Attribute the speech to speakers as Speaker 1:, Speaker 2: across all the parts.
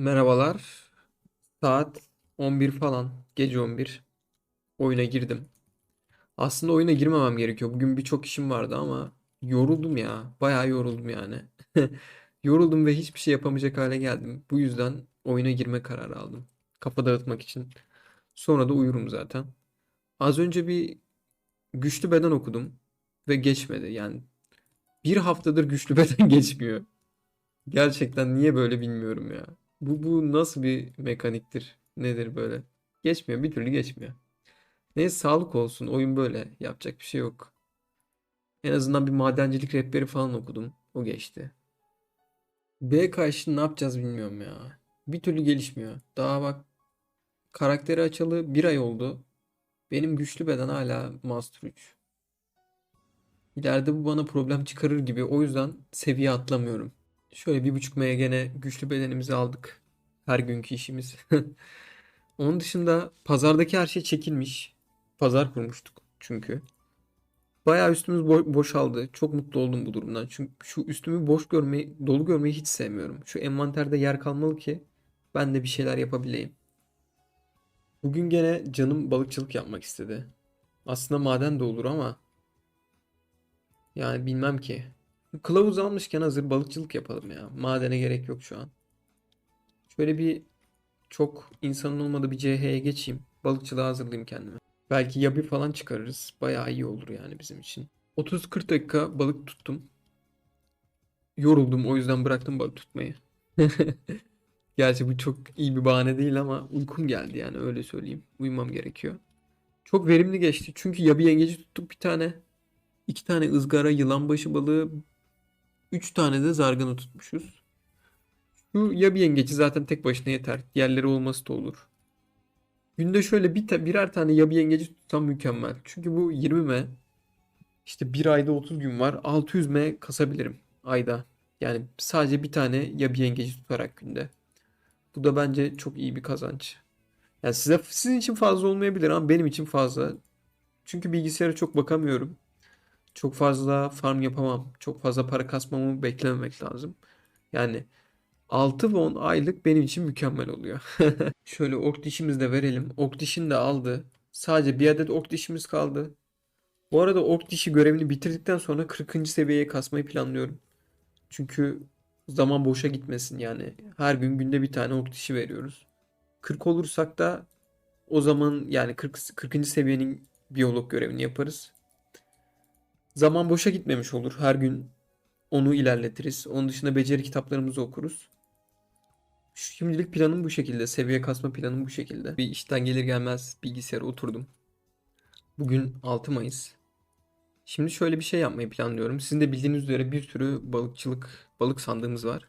Speaker 1: Merhabalar. Saat 11 falan. Gece 11. Oyuna girdim. Aslında oyuna girmemem gerekiyor. Bugün birçok işim vardı ama yoruldum ya. Bayağı yoruldum yani. Yoruldum ve hiçbir şey yapamayacak hale geldim. Bu yüzden oyuna girme kararı aldım. Kafa dağıtmak için. Sonra da uyurum zaten. Az önce bir güçlü beden okudum ve geçmedi. Yani bir haftadır güçlü beden geçmiyor. Gerçekten niye böyle bilmiyorum ya. Bu bu nasıl bir mekaniktir? Nedir böyle? Geçmiyor, bir türlü geçmiyor. Neyse sağlık olsun. Oyun böyle. Yapacak bir şey yok. En azından bir madencilik rehberi falan okudum. O geçti. B karşı ne yapacağız bilmiyorum ya. Bir türlü gelişmiyor. Daha bak karakteri açalı bir ay oldu. Benim güçlü beden hala Master 3. İleride bu bana problem çıkarır gibi. O yüzden seviye atlamıyorum. Şöyle bir buçuk M'ye gene güçlü bedenimizi aldık. Her günkü işimiz. Onun dışında pazardaki her şey çekilmiş. Pazar kurmuştuk çünkü. Bayağı üstümüz bo- boşaldı. Çok mutlu oldum bu durumdan. Çünkü şu üstümü boş görmeyi, dolu görmeyi hiç sevmiyorum. Şu envanterde yer kalmalı ki ben de bir şeyler yapabileyim. Bugün gene canım balıkçılık yapmak istedi. Aslında maden de olur ama yani bilmem ki. Kılavuz almışken hazır balıkçılık yapalım ya. Madene gerek yok şu an. Şöyle bir çok insanın olmadığı bir CH'ye geçeyim. Balıkçılığa hazırlayayım kendimi. Belki yabi falan çıkarırız. Bayağı iyi olur yani bizim için. 30-40 dakika balık tuttum. Yoruldum o yüzden bıraktım balık tutmayı. Gerçi bu çok iyi bir bahane değil ama uykum geldi yani öyle söyleyeyim. Uyumam gerekiyor. Çok verimli geçti çünkü yabi yengeci tuttuk bir tane. iki tane ızgara yılanbaşı balığı. Üç tane de zargana tutmuşuz. Şu yabi yengeci zaten tek başına yeter. Diğerleri olması da olur. Günde şöyle bir ta- birer tane yabi yengeci tutsam mükemmel. Çünkü bu 20 M. İşte bir ayda 30 gün var. 600 M kasabilirim ayda. Yani sadece bir tane yabi yengeci tutarak günde. Bu da bence çok iyi bir kazanç. Yani size sizin için fazla olmayabilir ama benim için fazla. Çünkü bilgisayara çok bakamıyorum. Çok fazla farm yapamam. Çok fazla para kasmamı beklememek lazım. Yani 6 ve 10 aylık benim için mükemmel oluyor. Şöyle ok dişimizi de verelim. Ok dişini de aldı. Sadece bir adet ok dişimiz kaldı. Bu arada ok dişi görevini bitirdikten sonra 40. seviyeye kasmayı planlıyorum. Çünkü zaman boşa gitmesin yani. Her gün günde bir tane ok dişi veriyoruz. 40 olursak da o zaman yani 40. 40. seviyenin biyolog görevini yaparız. Zaman boşa gitmemiş olur. Her gün onu ilerletiriz. Onun dışında beceri kitaplarımızı okuruz. Şimdilik planım bu şekilde. Seviye kasma planım bu şekilde. Bir işten gelir gelmez bilgisayara oturdum. Bugün 6 Mayıs. Şimdi şöyle bir şey yapmayı planlıyorum. Sizin de bildiğiniz üzere bir sürü balıkçılık, balık sandığımız var.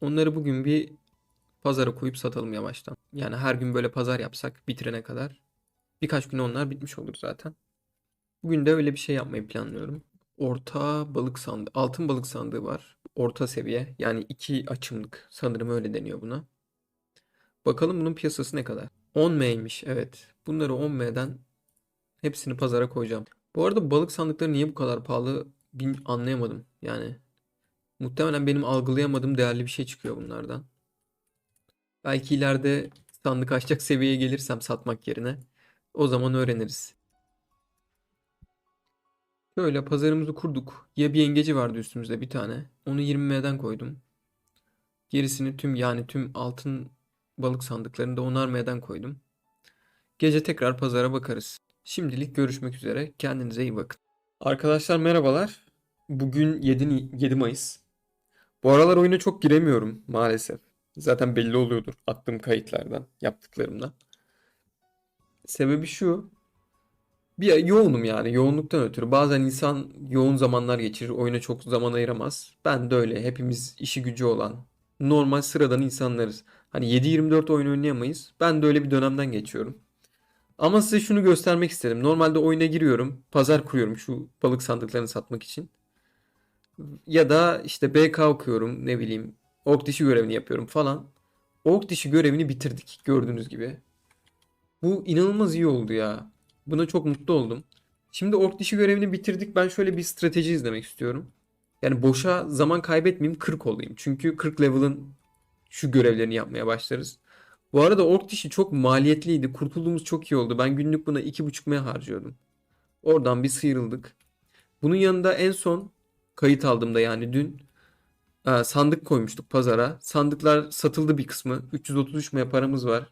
Speaker 1: Onları bugün bir pazara koyup satalım yavaştan. Yani her gün böyle pazar yapsak bitirene kadar. Birkaç gün onlar bitmiş olur zaten. Bugün de öyle bir şey yapmayı planlıyorum. Orta balık sandığı, altın balık sandığı var. Orta seviye. Yani iki açımlık. Sanırım öyle deniyor buna. Bakalım bunun piyasası ne kadar? 10M'ymiş evet. Bunları 10M'den hepsini pazara koyacağım. Bu arada balık sandıkları niye bu kadar pahalı bil- anlayamadım. Yani muhtemelen benim algılayamadığım değerli bir şey çıkıyor bunlardan. Belki ileride sandık açacak seviyeye gelirsem satmak yerine o zaman öğreniriz. Şöyle pazarımızı kurduk. Ya bir yengeci vardı üstümüzde bir tane. Onu 20M'den koydum. Gerisini tüm yani tüm altın balık sandıklarını da 10'ar M'den koydum. Gece tekrar pazara bakarız. Şimdilik görüşmek üzere. Kendinize iyi bakın. Arkadaşlar merhabalar. Bugün 7, 7 Mayıs. Bu aralar oyuna çok giremiyorum maalesef. Zaten belli oluyordur attığım kayıtlardan, yaptıklarımdan. Sebebi şu. Bir yoğunum yani yoğunluktan ötürü. Bazen insan yoğun zamanlar geçirir, oyuna çok zaman ayıramaz. Ben de öyle. Hepimiz işi gücü olan, normal sıradan insanlarız. Hani 7-24 oyun oynayamayız. Ben de öyle bir dönemden geçiyorum. Ama size şunu göstermek istedim. Normalde oyuna giriyorum, pazar kuruyorum şu balık sandıklarını satmak için. Ya da işte BK okuyorum, ne bileyim, ork dişi görevini yapıyorum falan. Ork dişi görevini bitirdik gördüğünüz gibi. Bu inanılmaz iyi oldu ya. Buna çok mutlu oldum. Şimdi ork dişi görevini bitirdik. Ben şöyle bir strateji izlemek istiyorum. Yani boşa zaman kaybetmeyeyim 40 olayım. Çünkü 40 level'ın şu görevlerini yapmaya başlarız. Bu arada ork dişi çok maliyetliydi. Kurtulduğumuz çok iyi oldu. Ben günlük buna 2,5 M harcıyordum. Oradan bir sıyrıldık. Bunun yanında en son kayıt aldığımda yani dün sandık koymuştuk pazara. Sandıklar satıldı bir kısmı. 333 M paramız var.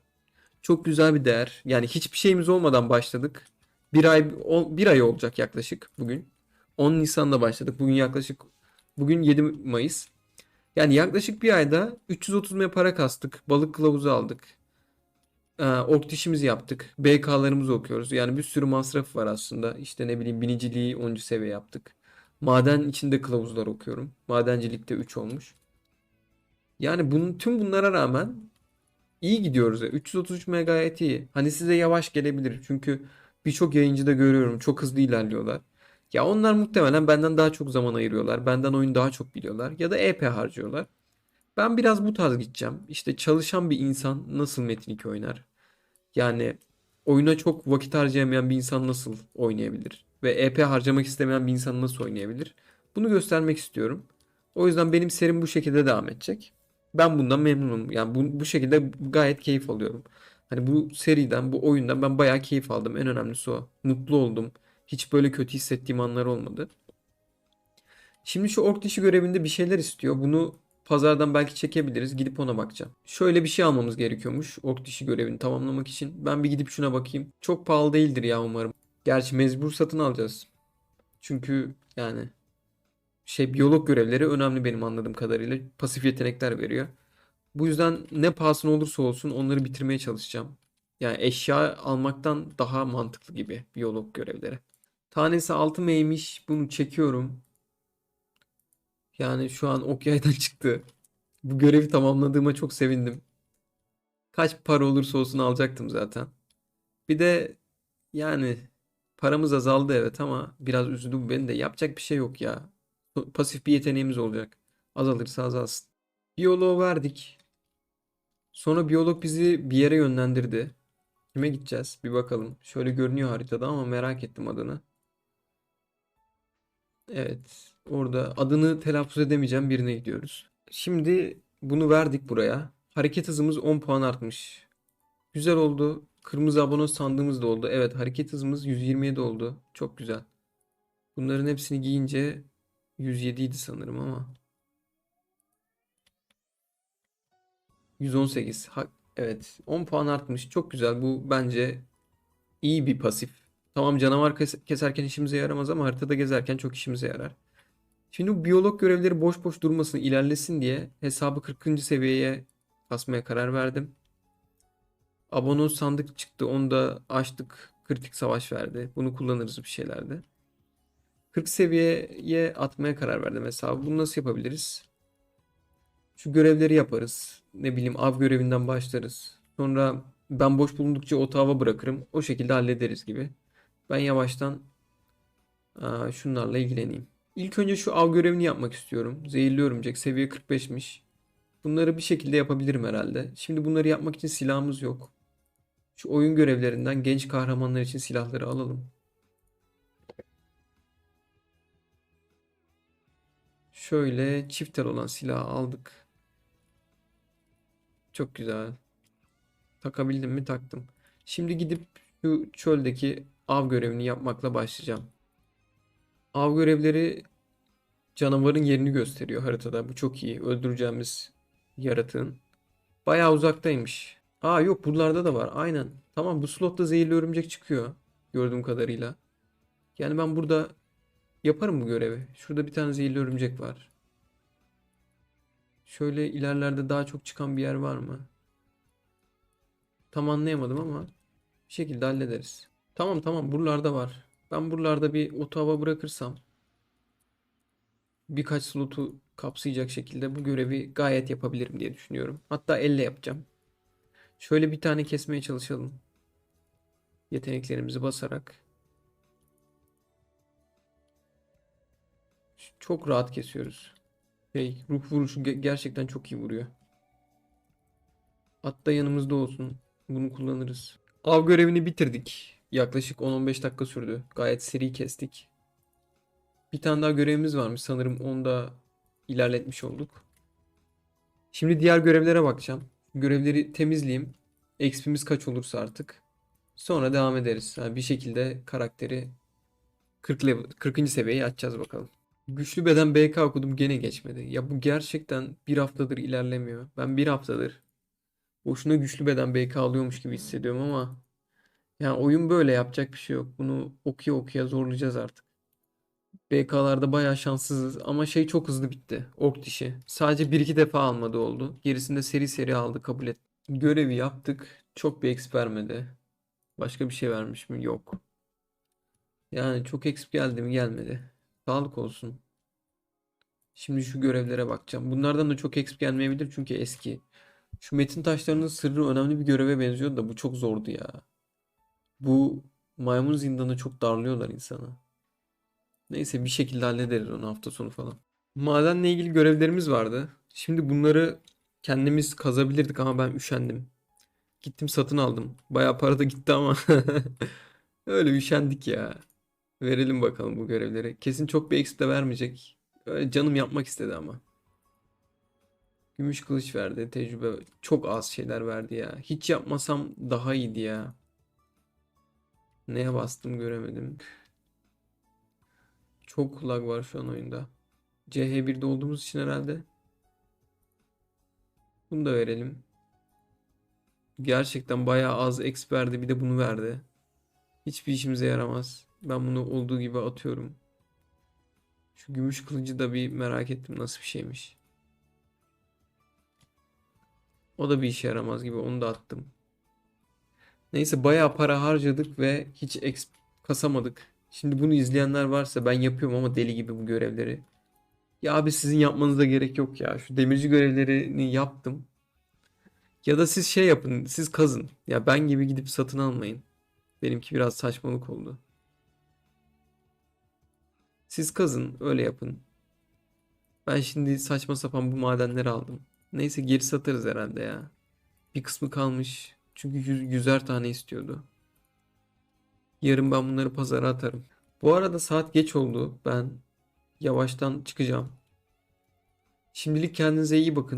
Speaker 1: Çok güzel bir değer. Yani hiçbir şeyimiz olmadan başladık. Bir ay o- bir ay olacak yaklaşık bugün. 10 Nisan'da başladık. Bugün yaklaşık bugün 7 Mayıs. Yani yaklaşık bir ayda 330 M para kastık. Balık kılavuzu aldık. Ee, ork dişimizi yaptık. BK'larımızı okuyoruz. Yani bir sürü masraf var aslında. İşte ne bileyim biniciliği 10. seviye yaptık. Maden içinde kılavuzlar okuyorum. Madencilikte 3 olmuş. Yani bunun, tüm bunlara rağmen iyi gidiyoruz ya. 333 MB gayet iyi. Hani size yavaş gelebilir. Çünkü birçok yayıncıda görüyorum. Çok hızlı ilerliyorlar. Ya onlar muhtemelen benden daha çok zaman ayırıyorlar. Benden oyun daha çok biliyorlar. Ya da EP harcıyorlar. Ben biraz bu tarz gideceğim. İşte çalışan bir insan nasıl Metin 2 oynar? Yani oyuna çok vakit harcayamayan bir insan nasıl oynayabilir? Ve EP harcamak istemeyen bir insan nasıl oynayabilir? Bunu göstermek istiyorum. O yüzden benim serim bu şekilde devam edecek. Ben bundan memnunum. Yani bu, bu şekilde gayet keyif alıyorum. Hani bu seriden, bu oyundan ben bayağı keyif aldım. En önemlisi o. Mutlu oldum. Hiç böyle kötü hissettiğim anlar olmadı. Şimdi şu ork dişi görevinde bir şeyler istiyor. Bunu pazardan belki çekebiliriz. Gidip ona bakacağım. Şöyle bir şey almamız gerekiyormuş ork dişi görevini tamamlamak için. Ben bir gidip şuna bakayım. Çok pahalı değildir ya umarım. Gerçi mecbur satın alacağız. Çünkü yani şey biyolog görevleri önemli benim anladığım kadarıyla. Pasif yetenekler veriyor. Bu yüzden ne pahasına olursa olsun onları bitirmeye çalışacağım. Yani eşya almaktan daha mantıklı gibi biyolog görevleri. Tanesi 6 M'ymiş. Bunu çekiyorum. Yani şu an ok yaydan çıktı. Bu görevi tamamladığıma çok sevindim. Kaç para olursa olsun alacaktım zaten. Bir de yani paramız azaldı evet ama biraz üzdü bu beni de. Yapacak bir şey yok ya. Pasif bir yeteneğimiz olacak. Azalırsa azalsın. Biyoloğu verdik. Sonra biyolog bizi bir yere yönlendirdi. Kime gideceğiz? Bir bakalım. Şöyle görünüyor haritada ama merak ettim adını. Evet. Orada adını telaffuz edemeyeceğim birine gidiyoruz. Şimdi bunu verdik buraya. Hareket hızımız 10 puan artmış. Güzel oldu. Kırmızı abone sandığımız da oldu. Evet hareket hızımız 127 oldu. Çok güzel. Bunların hepsini giyince 107 idi sanırım ama. 118. Ha- evet 10 puan artmış. Çok güzel. Bu bence iyi bir pasif. Tamam canavar kes- keserken işimize yaramaz ama haritada gezerken çok işimize yarar. Şimdi bu biyolog görevleri boş boş durmasın, ilerlesin diye hesabı 40. seviyeye kasmaya karar verdim. Abone sandık çıktı. Onu da açtık. Kritik savaş verdi. Bunu kullanırız bir şeylerde. 40 seviyeye atmaya karar verdim hesabı. Bunu nasıl yapabiliriz? Şu görevleri yaparız. Ne bileyim av görevinden başlarız. Sonra ben boş bulundukça otava bırakırım. O şekilde hallederiz gibi. Ben yavaştan aa, şunlarla ilgileneyim. İlk önce şu av görevini yapmak istiyorum. Zehirli örümcek seviye 45'miş. Bunları bir şekilde yapabilirim herhalde. Şimdi bunları yapmak için silahımız yok. Şu oyun görevlerinden genç kahramanlar için silahları alalım. Şöyle çift el olan silahı aldık. Çok güzel. Takabildim mi? Taktım. Şimdi gidip şu çöldeki av görevini yapmakla başlayacağım. Av görevleri canavarın yerini gösteriyor haritada. Bu çok iyi. Öldüreceğimiz yaratığın. Bayağı uzaktaymış. Aa yok buralarda da var. Aynen. Tamam bu slotta zehirli örümcek çıkıyor. Gördüğüm kadarıyla. Yani ben burada yaparım bu görevi. Şurada bir tane zehirli örümcek var. Şöyle ilerlerde daha çok çıkan bir yer var mı? Tam anlayamadım ama bir şekilde hallederiz. Tamam tamam buralarda var. Ben buralarda bir otava bırakırsam birkaç slotu kapsayacak şekilde bu görevi gayet yapabilirim diye düşünüyorum. Hatta elle yapacağım. Şöyle bir tane kesmeye çalışalım. Yeteneklerimizi basarak. Çok rahat kesiyoruz. Şey, ruh vuruşu ge- gerçekten çok iyi vuruyor. Hatta yanımızda olsun. Bunu kullanırız. Av görevini bitirdik. Yaklaşık 10-15 dakika sürdü. Gayet seri kestik. Bir tane daha görevimiz varmış sanırım. Onu da ilerletmiş olduk. Şimdi diğer görevlere bakacağım. Görevleri temizleyeyim. XP'miz kaç olursa artık. Sonra devam ederiz. Yani bir şekilde karakteri 40 level, 40. seviyeye açacağız bakalım. Güçlü beden BK okudum gene geçmedi. Ya bu gerçekten bir haftadır ilerlemiyor. Ben bir haftadır boşuna güçlü beden BK alıyormuş gibi hissediyorum ama yani oyun böyle yapacak bir şey yok. Bunu okuya okuya zorlayacağız artık. BK'larda bayağı şanssızız ama şey çok hızlı bitti. Ork dişi. Sadece bir iki defa almadı oldu. Gerisinde seri seri aldı kabul et. Görevi yaptık. Çok bir exp vermedi. Başka bir şey vermiş mi? Yok. Yani çok exp geldi mi? Gelmedi. Sağlık olsun. Şimdi şu görevlere bakacağım. Bunlardan da çok exp gelmeyebilir çünkü eski. Şu metin taşlarının sırrı önemli bir göreve benziyor da bu çok zordu ya. Bu maymun zindanı çok darlıyorlar insanı. Neyse bir şekilde hallederiz onu hafta sonu falan. Madenle ilgili görevlerimiz vardı. Şimdi bunları kendimiz kazabilirdik ama ben üşendim. Gittim satın aldım. Bayağı para da gitti ama öyle üşendik ya. Verelim bakalım bu görevleri. Kesin çok bir exp de vermeyecek. Öyle canım yapmak istedi ama. Gümüş kılıç verdi. Tecrübe çok az şeyler verdi ya. Hiç yapmasam daha iyiydi ya. Neye bastım göremedim. Çok lag var şu an oyunda. CH1'de olduğumuz için herhalde. Bunu da verelim. Gerçekten bayağı az exp verdi. Bir de bunu verdi. Hiçbir işimize yaramaz. Ben bunu olduğu gibi atıyorum. Şu gümüş kılıcı da bir merak ettim nasıl bir şeymiş. O da bir işe yaramaz gibi onu da attım. Neyse bayağı para harcadık ve hiç exp kasamadık. Şimdi bunu izleyenler varsa ben yapıyorum ama deli gibi bu görevleri. Ya abi sizin yapmanıza gerek yok ya. Şu demirci görevlerini yaptım. Ya da siz şey yapın, siz kazın. Ya ben gibi gidip satın almayın. Benimki biraz saçmalık oldu. Siz kazın, öyle yapın. Ben şimdi saçma sapan bu madenleri aldım. Neyse geri satarız herhalde ya. Bir kısmı kalmış. Çünkü yüz, yüzer tane istiyordu. Yarın ben bunları pazara atarım. Bu arada saat geç oldu. Ben yavaştan çıkacağım. Şimdilik kendinize iyi bakın.